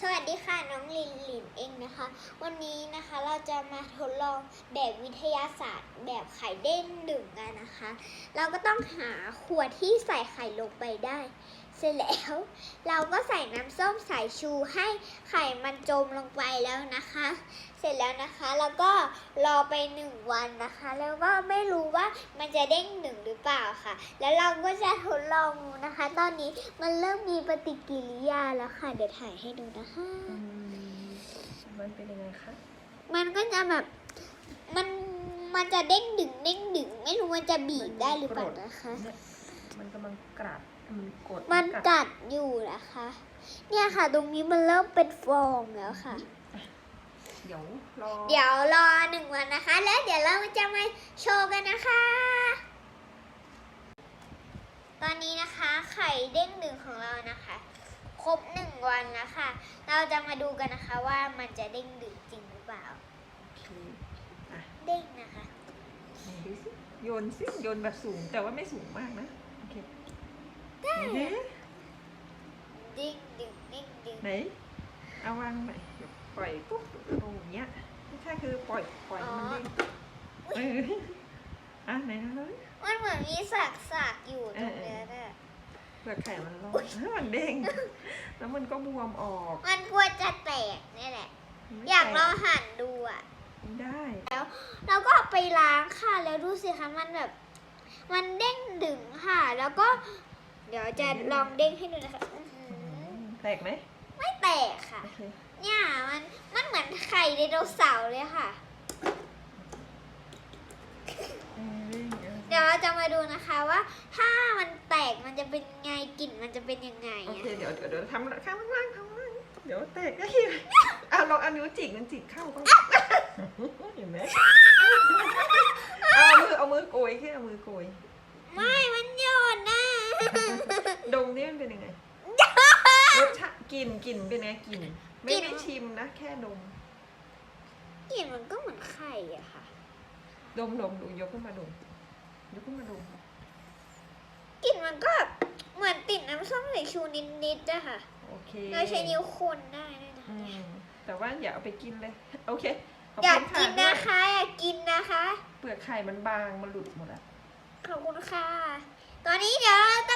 สวัสดีค่ะน้องลินลินเองนะคะ วันนี้นะคะเราจะมาทดลองแบบวิทยาศาสตร์ แบบไข่เด้งดึงกันนะคะ เราก็ต้องหาขวดที่ใส่ไข่ลงไปได้ เสร็จแล้ว เราก็ใส่น้ำส้มสายชูให้ไข่มันจมลงไปแล้วนะคะ เสร็จแล้วนะคะแล้วก็รอไปหนึ่งวันนะคะ แล้วก็ไม่รู้ว่ามันจะเด้งหนึ่งหรือเปล่าค่ะ แล้วเราก็จะทดลองดูนะคะ ตอนนี้มันเริ่มมีปฏิกิริยาแล้วค่ะ เดี๋ยวถ่ายให้ดูนะคะอืมมันเป็นยังไงคะ มันก็จะแบบมันมันจะเด้งดึงเด้งดึงไม่รู้มันจะบีบได้หรือเปล่านะคะเนี่ย มันกำลังกรัดมันกดมันกัดอยู่นะคะ เนี่ยค่ะ ตรงนี้มันเริ่มเป็นฟองแล้วค่ะ เดี๋ยวรอเดี๋ยวรอหนึ่งวันนะคะ แล้วเดี๋ยวเราจะมาโชว์กันนะคะ ตอนนี้นะคะ ไข่เด้งหนึ่งของเรานะคะ ครบหนึ่งวันแล้วค่ะ เราจะมาดูกันนะคะว่ามันจะเด้งดึงจริงหรือเปล่าโอเคเด้งนะคะไหนดูสิโยนสิโยนแบบสูงแต่ว่าไม่สูงมากนะโอเคไหน ดิเด้งดึงเด้งดึงไหนเอาวางใหม่เดี๋ยวปล่อยปุ๊บตรงอย่างเงี้ยไม่ใช่คือปล่อยปล่อยให้มันเด้งเอออะไหนนะเลยมันเหมือนมีสากสากๆอยู่ตรงเนี้ยน่ะเปลือกไข่มันร้อนมันเด้ง แล้วมันก็บวมออก มันกลัวจะแตกนี่แหละไม่อยากลองแตหั่นดูอะไม่ได้เราก็เอาไปล้างค่ะแล้วดูสิคะมันแบบ มันเด้งดึงค่ะ แล้วก็ เดี๋ยวจะลองเด้งให้ดูนะคะอื้อหือแตกไหมไม่แตกค่ะ โอเคเนี่ยมันมันเหมือนไข่ไดโนเสาร์เลยค่ะเออเด้งเออเดี๋ยวเราจะมาดูนะคะว่า ถ้ามันแตกมันจะเป็นไงกลิ่นมันจะเป็นยังไงโออะ เคเดี๋ยวเดี๋ยวเดี๋ยวทำข้างล่างข้างล่างเดี๋ยวแตกก็หิวอะลองเอานิ้วจิกมันจิกเข้าก็เห็นไหมเอามือเอามือโกยขึ้นเอามือโกย ไม่มันโยนนะ ดมนี่มันเป็นยังไงรสชาติกลิ่นกลิ่นเป็นไงกลิ่นไม่ได้ชิมนะแค่ดมกลิ่นมันก็เหมือนไข่อะค่ะ ดมดมดูยกขึ้นมาดมยกขึ้นมาดมกลิ่นมันก็เหมือนติดน้ำส้มสายชูนิดๆอะค่ะโอเคเราใช้นิ้วคนได้ด้วยนะอืมแต่ว่าอย่าเอาไปกินเลย โอเคขบอยากคุณกินด้วนะยคะอยากกินนะคะ เปลือกไข่มันบางมันหลุดหมดแล้วขอบคุณค่ะ ตอนนี้เดี๋ยวเราต้องไปล้างมือ